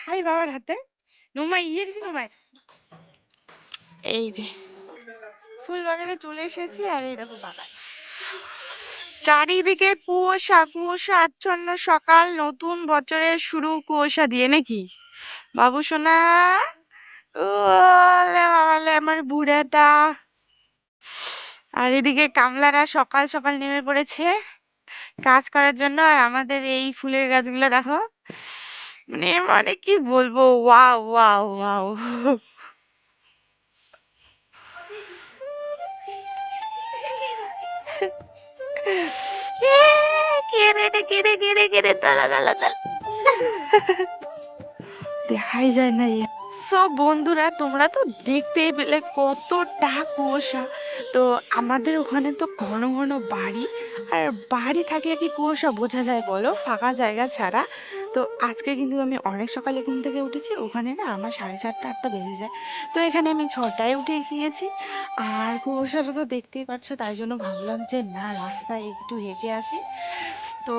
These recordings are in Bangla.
খাই বাবার হাতে। নোমাই নোমাই এই যে ফুল বাগানে চলে এসেছি আর এই দেখো বাগান। চারিদিকে কুয়াশা কুয়াশা আচ্ছন্ন সকাল নতুন বছরের শুরু কুয়াশা দিয়ে নাকি? বাবু সোনা আমার বুড়াটা। আর এদিকে কামলারা সকাল সকাল নেমে পড়েছে। কাজ করার জন্য আর আমাদের এই ফুলের গাছগুলো দেখো। মানে মানে কি বলব? Wow wow wow. দেখাই যায় না সব বন্ধুরা, তোমরা তো দেখতেই পেলে কতটা কুয়াশা। তো আমাদের ওখানে তো ঘন ঘন বাড়ি। আর বাড়ি থাকলে কি কুয়াশা বোঝা যায় বলো? ফাঁকা জায়গা ছাড়া। তো আজকে কিন্তু আমি অনেক সকালে ঘুম থেকে উঠেছি। ওখানে না আমার সাড়ে চারটা, আটটা বেজে যায়। তো এখানে আমি ছটায় উঠে গিয়েছি। আর কুয়াশাটা তো দেখতেই পাচ্ছ, তাই জন্য ভাবলাম যে না, রাস্তায় একটু হেঁটে আসি। তো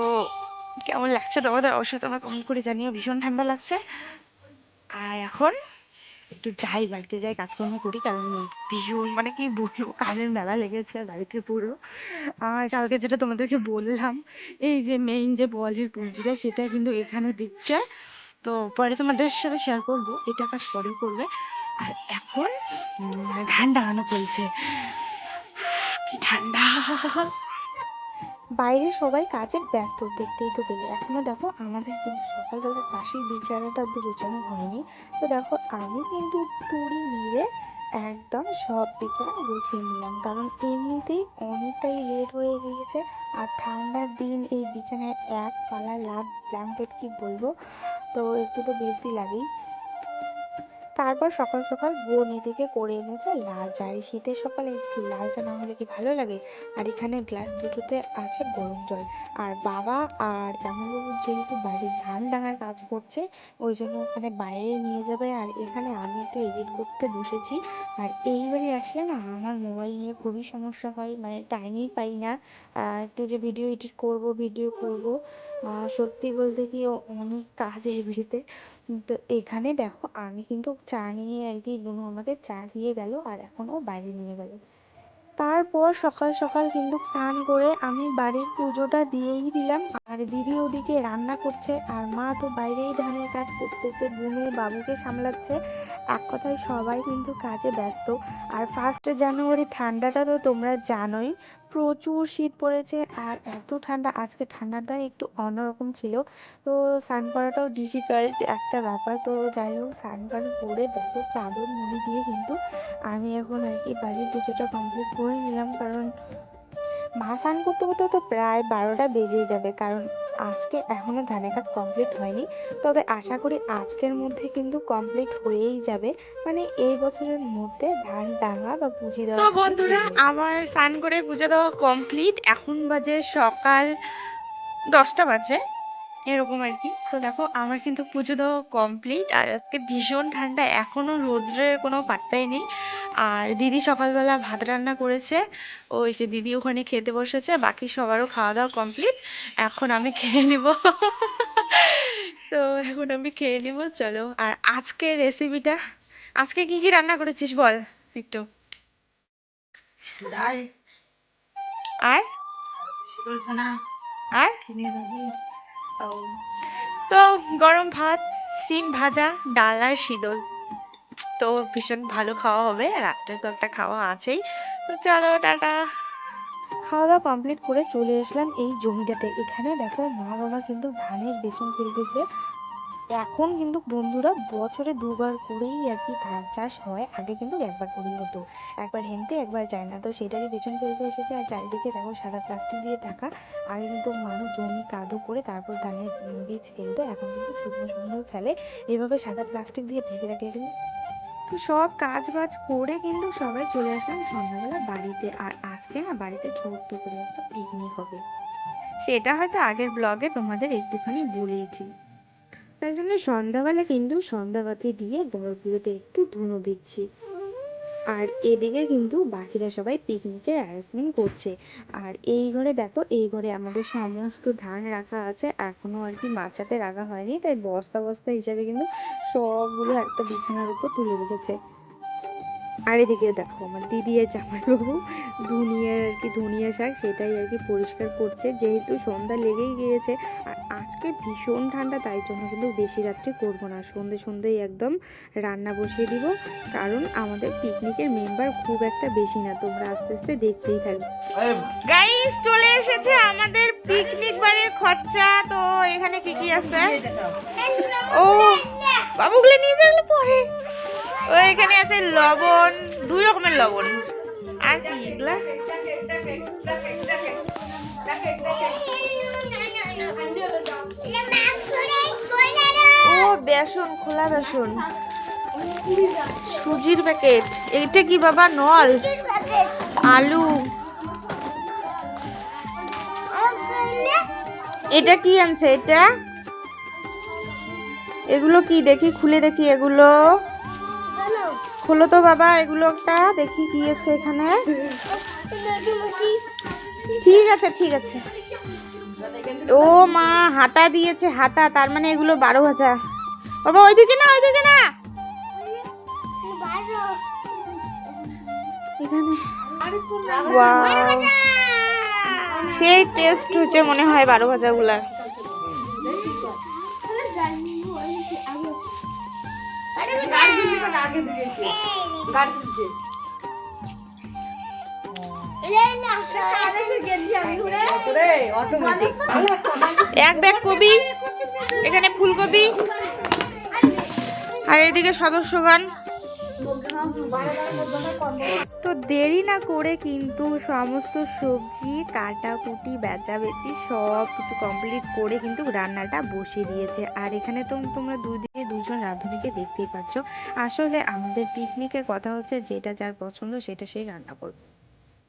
কেমন লাগছে তোমাদের? অবশ্যই তোমরা কমেন্ট করে জানিও। ভীষণ ঠান্ডা লাগছে। আর এখন একটু যাই, বাড়িতে যাই, কাজকর্ম করি, কারণ ভীষণ মানে কি বলব, কাজের মেলা লেগেছে বাড়িতে পুরো। আর কালকে যেটা তোমাদেরকে বললাম, এই যে মেইন যে বলির পুঁজিটা, সেটা কিন্তু এখানে দিচ্ছে। তো পরে তোমাদের সাথে শেয়ার করব এটা কাজ পরে করবে। আর এখন ধান ডাঙানো চলছে। কি ঠান্ডা। বাইরে সবাই কাজে ব্যস্ত দেখতেই তো পেলে। এখনও দেখো আমাদের কিন্তু সকালবেলা পাশের বিছানাটা গোছানো হয়নি তো দেখো আমি কিন্তু তুড়ি নিয়ে একদম সব বিছানা গুছিয়ে নিলাম। কারণ এমনিতেই অনেকটাই লেট হয়ে গিয়েছে আর ঠান্ডার দিন এই বিছানায় এক পালা লাভ ব্ল্যাঙ্কেট কি বলব? তো একটু তো বিরক্তি লাগেই। তারপর সকাল সকাল বোন এদিকে করে এনেছে লাল চা এই শীতের সকালে একটু লাল চা না হলে কি ভালো লাগে? আর এখানে গ্লাস দুটোতে আছে গরম জল। আর বাবা আর জামাইবাবু যেহেতু বাড়ির ধান ডাঙার কাজ করছে, ওই জন্য ওখানে বাইরে নিয়ে যাবে। আর এখানে আমি একটু এডিট করতে বসেছি। আর এইবারে আসলে না আমার মোবাইল নিয়ে খুবই সমস্যা হয় মানে টাইমই পাই না। একটু যে ভিডিও এডিট করব ভিডিও করব। সত্যি বলতে কি অনেক কাজ এই ভিডিওতে এখানে দেখো আমি কিন্তু চা নিয়ে আর কি আমাকে চা দিয়ে গেল আর এখন ও বাইরে নিয়ে গেল। তারপর সকাল সকাল কিন্তু স্নান করে আমি বাড়ির পুজোটা দিয়েই দিলাম। আর দিদি ওদিকে রান্না করছে আর মা তো বাইরেই ধানের কাজ করতেছে, বুনু বাবুকে সামলাচ্ছে। এক কথায় সবাই কিন্তু কাজে ব্যস্ত। আর ফার্স্ট জানুয়ারি ঠান্ডাটা তো তোমরা জানোই। প্রচুর শীত পড়েছে আর এত ঠান্ডা, আজকে ঠান্ডাটা একটু অন্যরকম ছিল। তো স্নান করাটাও ডিফিকাল্ট একটা ব্যাপার। তো যাই হোক, স্নান টান করে দেখো, চাদর মুড়ি দিয়ে কিন্তু আমি এখন আর কি বাড়ির পুজোটা কমপ্লিট করে নিলাম। কারণ মা স্নান করতে করতে তো প্রায় বারোটা বেজেই যাবে। কারণ আজকে এখনও ধানের কাজ কমপ্লিট হয়নি। তবে আশা করি আজকের মধ্যে কিন্তু কমপ্লিট হয়েই যাবে। মানে এই বছরের মধ্যে ধান ডাঙা বা পুঁজি দেওয়া বন্ধুরা আমার স্নান করে পুজো দেওয়া কমপ্লিট এখন বাজে সকাল দশটা বাজে। এরকম আর কি। তো দেখো আমার কিন্তু পুজো দেওয়া কমপ্লিট আর আজকে ভীষণ ঠান্ডা এখনও রোদ্রের কোনো পাত্তাই নেই। আর দিদি সকালবেলা ভাত রান্না করেছে ওই যে দিদি ওখানে খেতে বসেছে বাকি সবারও খাওয়া দাওয়া কমপ্লিট এখন আমি খেয়ে নিব। তো এখন আমি খেয়ে নিব চলো। আর আজকে রেসিপিটা আজকে কি কি রান্না করেছিস বল একটু আর? আর? তো গরম ভাত, সিম ভাজা, ডাল আর শিদল তো ভীষণ ভালো খাওয়া হবে রাত্রে তো একটা খাওয়া আছেই। তো চলো, টাটা। খাওয়া দাওয়া কমপ্লিট করে চলে আসলাম এই জমিটাতে। এখানে দেখো মা বাবা কিন্তু ধানের বেচন ফেলতেছে এখন কিন্তু বন্ধুরা বছরে দুবার করেই আর কি ধান চাষ হয়। আগে কিন্তু একবার করেই হতো। একবার হেনতে, একবার যায় না। তো সেটারই পেছন ফেলতে এসেছে আর চারিদিকে দেখো সাদা প্লাস্টিক দিয়ে ঢাকা। আগে কিন্তু মানুষ জমি কাদো করে তারপর ধানের বীজ ফেলতো। এখন কিন্তু শুকনো শুকনো ফেলে। এভাবে সাদা প্লাস্টিক দিয়ে ঢেকে রাখলে কিন্তু তো সব কাজ বাজ করে কিন্তু সবাই চলে আসলাম সন্ধ্যাবেলা বাড়িতে। আর আজকে না বাড়িতে ছোট্ট করে একটা পিকনিক হবে। সেটা হয়তো আগের ব্লগে তোমাদের একটুখানি বলেইছি। তাই জন্য সন্ধ্যাবেলা কিন্তু সন্ধ্যাবাতি দিয়ে বড়গুলোতে একটু ধুনো দিচ্ছি। আর এদিকে কিন্তু বাকিরা সবাই পিকনিকের অ্যারেঞ্জমেন্ট করছে। আর এই ঘরে দেখো, এই ঘরে আমাদের সমস্ত ধান রাখা আছে, এখনও আর কি মাচাতে রাখা হয়নি, তাই বস্তা বস্তা হিসাবে কিন্তু সবগুলো একটা বিছানার উপর তুলে রেখেছে। আর এদিকে দেখো আমার দিদি আর জামাইবাবু ধুনিয়ার আর কি ধনিয়া শাক সেটাই আর কি পরিষ্কার করছে। যেহেতু সন্ধ্যা লেগেই গিয়েছে আর আজকে ভীষণ ঠান্ডা তাই জন্য কিন্তু বেশি রাত্রি করব না। সন্ধে সন্ধেই একদম রান্না বসিয়ে দিব কারণ আমাদের পিকনিকের মেম্বার খুব একটা বেশি না তোমরা আস্তে আস্তে দেখতেই থাকবে। গাইস চলে এসেছে আমাদের পিকনিক বাড়ির খরচা তো এখানে কি কি আছে? ও বাবুগুলো নিয়ে যাবে পরে। ও এখানে আছে লবণ, দুই রকমের লবণ। আর কি, এগুলা? ও, বেসন, খোলা বেসন। সুজির প্যাকেট এইটা কি বাবা, নল? আলু। এটা কি আনছে, এটা? এগুলো কি দেখি, খুলে দেখি এগুলো। খোলো তো বাবা এগুলো একটা দেখি আছে এখানে। ঠিক আছে ঠিক আছে। ও মা হাতা দিয়েছে হাতা তার মানে এগুলো বারো ভাজা বাবা ওইদিকে না ওইদিকে না। এখানে। সেই টেস্ট হচ্ছে মনে হয় বারো ভাজাগুলা এক ব্যাগ কবি এখানে ফুলকপি আর এদিকে সদস্যগণ তো দেরি না করে কিন্তু সমস্ত সবজি কাটাকুটি বেচাবেচি সব কিছু কমপ্লিট করে কিন্তু রান্নাটা বসিয়ে দিয়েছে। আর এখানে তো তোমরা দুদিকে দুজন রাঁধুনিকে দেখতেই পাচ্ছ। আসলে আমাদের পিকনিকের কথা হচ্ছে যেটা যার পছন্দ সেটা সে রান্না করবে।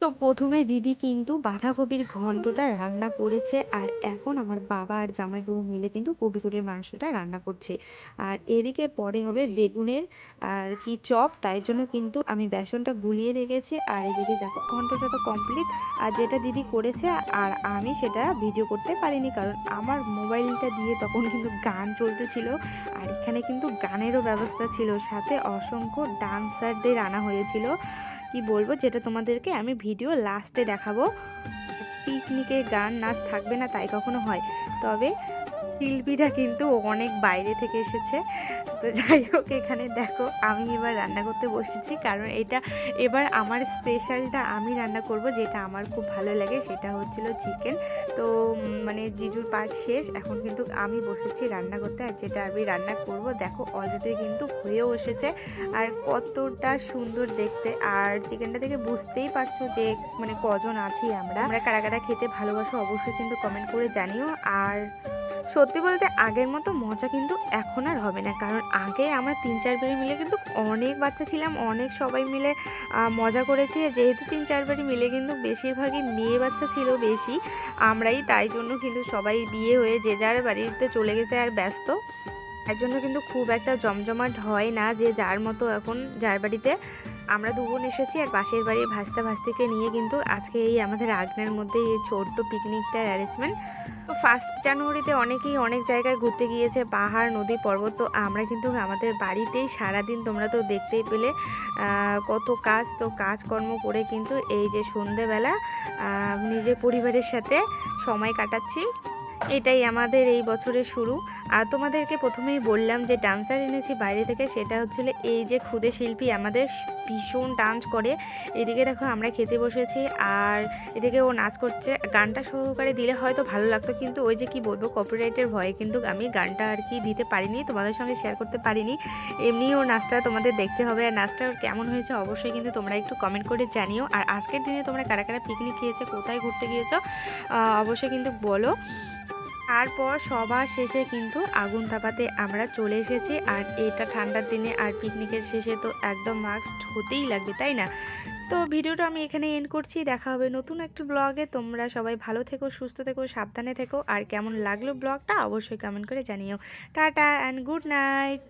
তো প্রথমে দিদি কিন্তু বাঁধাকপির ঘন্টটা রান্না করেছে আর এখন আমার বাবা আর জামাইবাবু মিলে কিন্তু কবিগুলির মাংসটা রান্না করছে। আর এদিকে পরে হবে বেগুনের, আর কি চপ, তাই জন্য কিন্তু আমি বেসনটা গুলিয়ে রেখেছি। আর এদিকে দেখো ঘন্টটা তো কমপ্লিট আর যেটা দিদি করেছে আর আমি সেটা ভিডিও করতে পারিনি, কারণ আমার মোবাইলটা দিয়ে তখন কিন্তু গান চলতেছিল। আর এখানে কিন্তু গানেরও ব্যবস্থা ছিল, সাথে অসংখ্য ডান্সারদের আনা হয়েছিল। কি বলব, যেটা তোমাদেরকে আমি ভিডিও লাস্টে দেখাবো। পিকনিকে গান, নাচ থাকবে না, তাই কখনো হয়। তবে শিল্পীরা কিন্তু অনেক বাইরে থেকে এসেছে। তো যাই হোক, এখানে দেখো আমি এবার রান্না করতে বসেছি। কারণ এটা এবার আমার স্পেশালটা আমি রান্না করব, যেটা আমার খুব ভালো লাগে, সেটা হচ্ছিল চিকেন তো মানে জিজুর পার্ট শেষ। এখন কিন্তু আমি বসেছি রান্না করতে, আর যেটা আমি রান্না করব, দেখো অলরেডি কিন্তু হয়েও এসেছে। আর কতটা সুন্দর দেখতে। আর চিকেনটা দেখে বুঝতেই পারছ যে মানে কজন আছি আমরা। আমরা কারা কারা খেতে ভালোবাসো, অবশ্যই কিন্তু কমেন্ট করে জানিও। আর সত্যি বলতে আগের মতো মজা কিন্তু এখন আর হবে না। কারণ আগে আমরা তিন চার বাড়ি মিলে কিন্তু অনেক বাচ্চা ছিলাম, অনেক সবাই মিলে মজা করেছি। যেহেতু তিন চার বাড়ি মিলে কিন্তু বেশিরভাগই মেয়ে বাচ্চা ছিল বেশি, আমরাই তাই জন্য কিন্তু সবাই বিয়ে হয়ে যে যার বাড়িতে চলে গেছে আর ব্যস্ত। তার জন্য কিন্তু খুব একটা জমজমাট হয় না যে যার মতো এখন যার বাড়িতে আমরা দু বোন এসেছি আর পাশের বাড়ির ভাস্তা ভাস্তিকে নিয়ে কিন্তু আজকে এই আমাদের আগ্নের মধ্যে এই ছোট্ট পিকনিকটার অ্যারেঞ্জমেন্ট তো ফার্স্ট জানুয়ারিতে অনেকেই অনেক জায়গায় ঘুরতে গিয়েছে, পাহাড়, নদী, পর্বত। তো আমরা কিন্তু আমাদের বাড়িতেই সারাদিন তোমরা তো দেখতেই পেলে কত কাজ। তো কাজকর্ম করে কিন্তু এই যে সন্ধেবেলা নিজের পরিবারের সাথে সময় কাটাচ্ছি। এটাই আমাদের এই বছরের শুরু। আর তোমাদেরকে প্রথমেই বললাম যে ডান্সার এনেছি বাইরে থেকে, সেটা হচ্ছিল এই যে ক্ষুদে শিল্পী আমাদের ভীষণ ডান্স করে। এদিকে দেখো আমরা খেতে বসেছি আর এদিকে ও নাচ করছে। গানটা সহকারে দিলে হয়তো ভালো লাগতো, কিন্তু ওই যে কি বলব কপিরাইটের ভয়ে কিন্তু আমি গানটা আর কি দিতে পারিনি, তোমাদের সঙ্গে শেয়ার করতে পারিনি। এমনি ওর নাচটা তোমাদের দেখতে হবে। আর নাচটা ওর কেমন হয়েছে অবশ্যই কিন্তু তোমরা একটু কমেন্ট করে জানিও। আর আজকের দিনে তোমরা কারা কারা পিকনিক খেয়েছো, কোথায় ঘুরতে গিয়েছো অবশ্যই কিন্তু বলো। তারপর সবার শেষে কিন্তু আগুন তাপাতে আমরা চলে এসেছি। আর এটা ঠান্ডার দিনে আর পিকনিকের শেষে তো একদম মাস্ক হতেই লাগবে, তাই না? তো ভিডিওটা আমি এখানে এন্ড করছি। দেখা হবে নতুন একটা ব্লগে তোমরা সবাই ভালো থেকো, সুস্থ থেকো, সাবধানে থেকো। আর কেমন লাগল ব্লগটা অবশ্যই কমেন্ট করে জানিও। Tata and good night